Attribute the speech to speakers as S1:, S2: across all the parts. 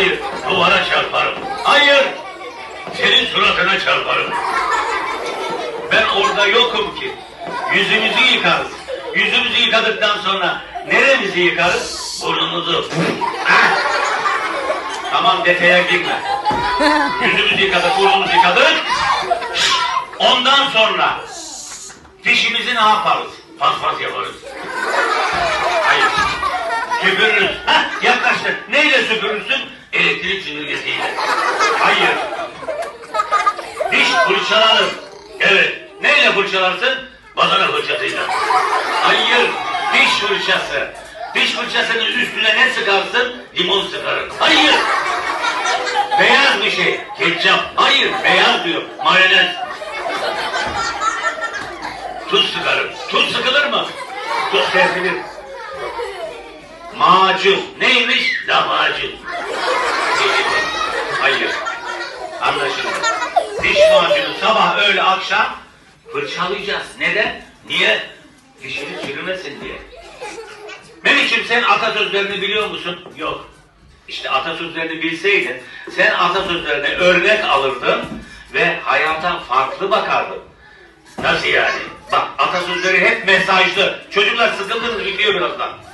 S1: Hayır, duvara çarparım. Hayır, senin suratına çarparım. Ben orada yokum ki. Yüzümüzü yıkarız. Yüzümüzü yıkadıktan sonra neremizi yıkarız? Burnumuzu. Tamam detaya girme. Yüzümüzü yıkadık, burnumuzu yıkadık. Ondan sonra dişimizi ne yaparız? Paspas yaparız. Hayır. Süpürürüz. Hah yaklaştı. Neyle süpürürsün? Elektrik süpürgesiyle. Hayır. Diş fırçalanır. Evet. Neyle fırçalarsın? Badana fırçasıyla. Hayır. Diş fırçası. Diş fırçasının üstüne ne sıkarsın? Limon sıkarım. Hayır. Beyaz bir şey. Ketçap. Hayır. Beyaz diyor. Mayonez. Tuz sıkarım. Tuz sıkılır mı? Tuz serpilir. Macun. Neymiş? Lahmacun. Hayır. Anlaşıldı. Diş macunu sabah öğle akşam fırçalayacağız. Neden? Niye? Dişini çürümesin diye. Mehmetciğim sen atasözlerini biliyor musun? Yok. İşte atasözlerini bilseydin sen atasözlerine örnek alırdın ve hayata farklı bakardın. Nasıl yani? Bak atasözleri hep mesajlı. Çocuklar sıkıldınız bitiyor birazdan.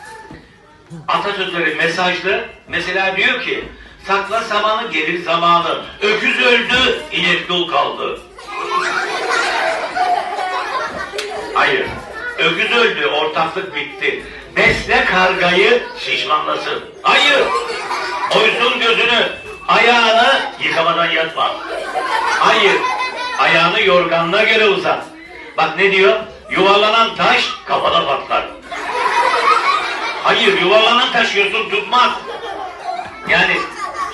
S1: Atasözleri mesajlı. Mesela diyor ki sakla samanı gelir zamanı. Öküz öldü inek dul kaldı. Hayır. Öküz öldü ortaklık bitti. Besle kargayı şişmanlasın. Hayır. Oysun gözünü ayağını yıkamadan yatma. Hayır. Ayağını yorganına göre uzat. Bak ne diyor? Yuvarlanan taş kafada patlar. Yuvarlanan taş yosun tutmaz. Yani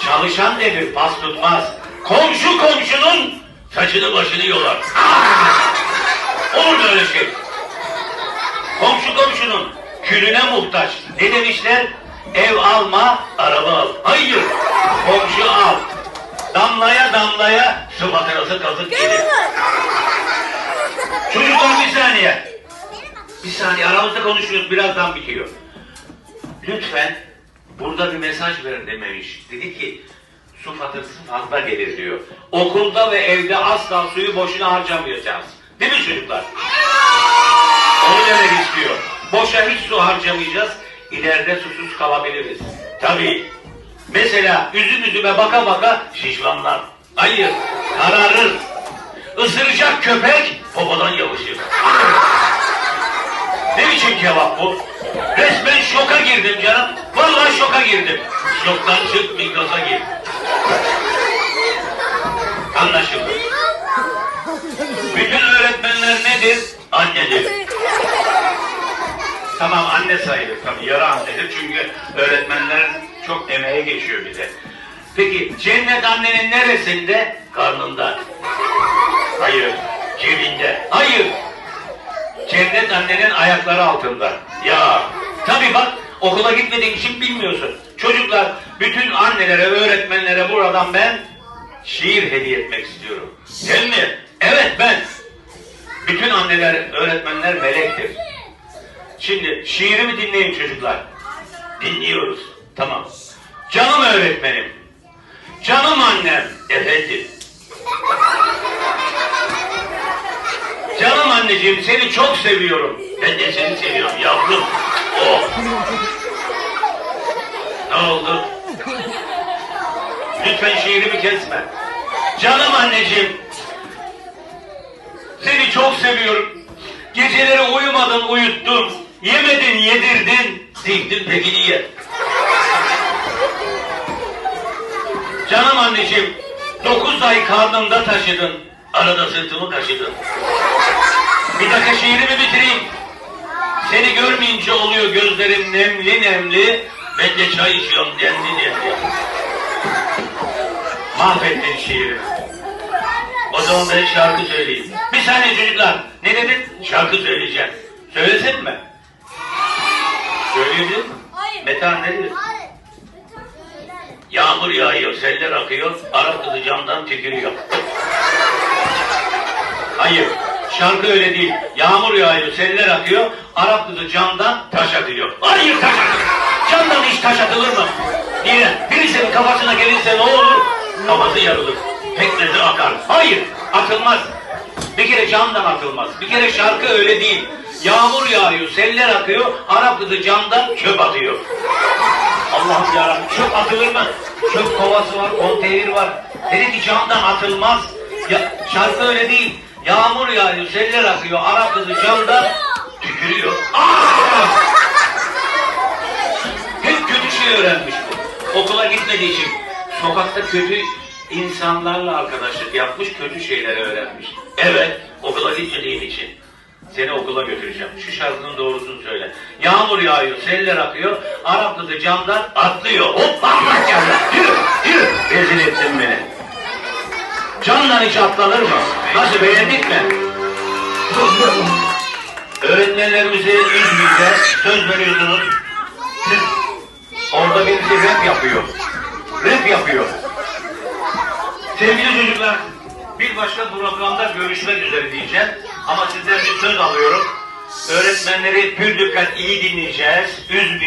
S1: çalışan demir pas tutmaz. Komşu komşunun saçını başını yolar. Ah! Olur mu öyle şey? Komşu komşunun külüne muhtaç. Ne demişler? Ev alma, araba al. Hayır, komşu al. Damlaya damlaya su faturası kazık gelir. Çocuklar bir saniye. Bir saniye aramızda konuşuyoruz birazdan bitiyor. Lütfen burada bir mesaj verin dememiş. Dedi ki su faturası fazla gelir diyor. Okulda ve evde asla suyu boşuna harcamayacağız. Değil mi çocuklar? Onu demek istiyor. Boşa hiç su harcamayacağız. İleride susuz kalabiliriz. Tabii. Mesela üzüm üzüme baka baka şişmanlar. Hayır, kararır. Isıracak köpek popodan yapışır. Biçim cevap bu? Resmen şoka girdim canım. Vallahi şoka girdim. Şoktan çık mikrosa gir. Anlaşıldı. Bütün öğretmenler nedir? Annedir. Tamam anne sayılır tabii yarı annedir çünkü öğretmenler çok emeğe geçiyor bize. Peki cennet annenin neresinde? Karnında. Hayır. Cebinde. Hayır. Cennet annenin ayakları altında. Ya tabii bak okula gitmediğin için bilmiyorsun. Çocuklar bütün annelere, öğretmenlere buradan ben şiir hediye etmek istiyorum. Değil mi? Evet ben. Bütün anneler, öğretmenler melektir. Şimdi şiirimi dinleyin çocuklar. Dinliyoruz. Tamam. Canım öğretmenim. Canım annem. Efendim. Anneciğim seni çok seviyorum. Ben de seni seviyorum yavrum. Oh. Ne oldu? Lütfen şiirimi kesme. Canım anneciğim. Seni çok seviyorum. Geceleri uyumadın uyuttun. Yemedin yedirdin. Diktin peki niye? Canım anneciğim. Dokuz ay karnımda taşıdın. Arada sırtımı kaşıdın. Bir dakika şiirimi bitireyim. Seni görmeyince oluyor gözlerim nemli nemli. Ben de çay içiyorum demli demli. Mahvettin şiirimi. O zaman ben şarkı söyleyeyim. Bir saniye çocuklar. Ne dedin? Şarkı söyleyeceğim. Söylesin mi? Söyleyebilir mi?
S2: Hayır.
S1: Metehan ne diyor? Yağmur yağıyor, seller akıyor, Arap kızı camdan tükürüyor. Hayır, şarkı öyle değil. Yağmur yağıyor, seller akıyor, Arap kızı camdan taş atıyor. Hayır taş atıyor. Camdan hiç taş atılır mı? Niye? Birisi Adamın kafasına gelirse ne olur? Kafası yarılır. Pekmezi akar. Hayır, atılmaz. Bir kere camdan atılmaz. Bir kere şarkı öyle değil. Yağmur yağıyor, seller akıyor, Arap kızı camdan çöp atıyor. Allah'ım yarabbim çöp atılır mı? Çöp kovası var, konteyner var. Dedi ki camdan atılmaz. Ya, şarkı öyle değil. Yağmur yağıyor, seller akıyor, Arap kızı camdan tükürüyor. Aa! Hep kötü şey öğrenmiş bu. Okula gitmediği için sokakta kötü insanlarla arkadaşlık yapmış, kötü şeyler öğrenmiş. Evet, okula gitmediğin için. Seni okula götüreceğim. Şu şarkının doğrusunu söyle. Yağmur yağıyor, seller akıyor, Arap kızı camdan atlıyor. Hop, Allah canına. Yürü, yürü. Rezil ettin beni. Camdan hiç atlanır mı? Nasıl beğendik mi? Öğretmenlerimizi üzmeyeceğiz. Söz veriyorsunuz. Siz Orada birisi rap yapıyor. Rap yapıyor. Sevgili çocuklar, bir başka programda görüşmek üzere diyeceğim. Ama sizden bir söz alıyorum. Öğretmenleri pür dikkat iyi dinleyeceğiz, üzmeyeceğiz.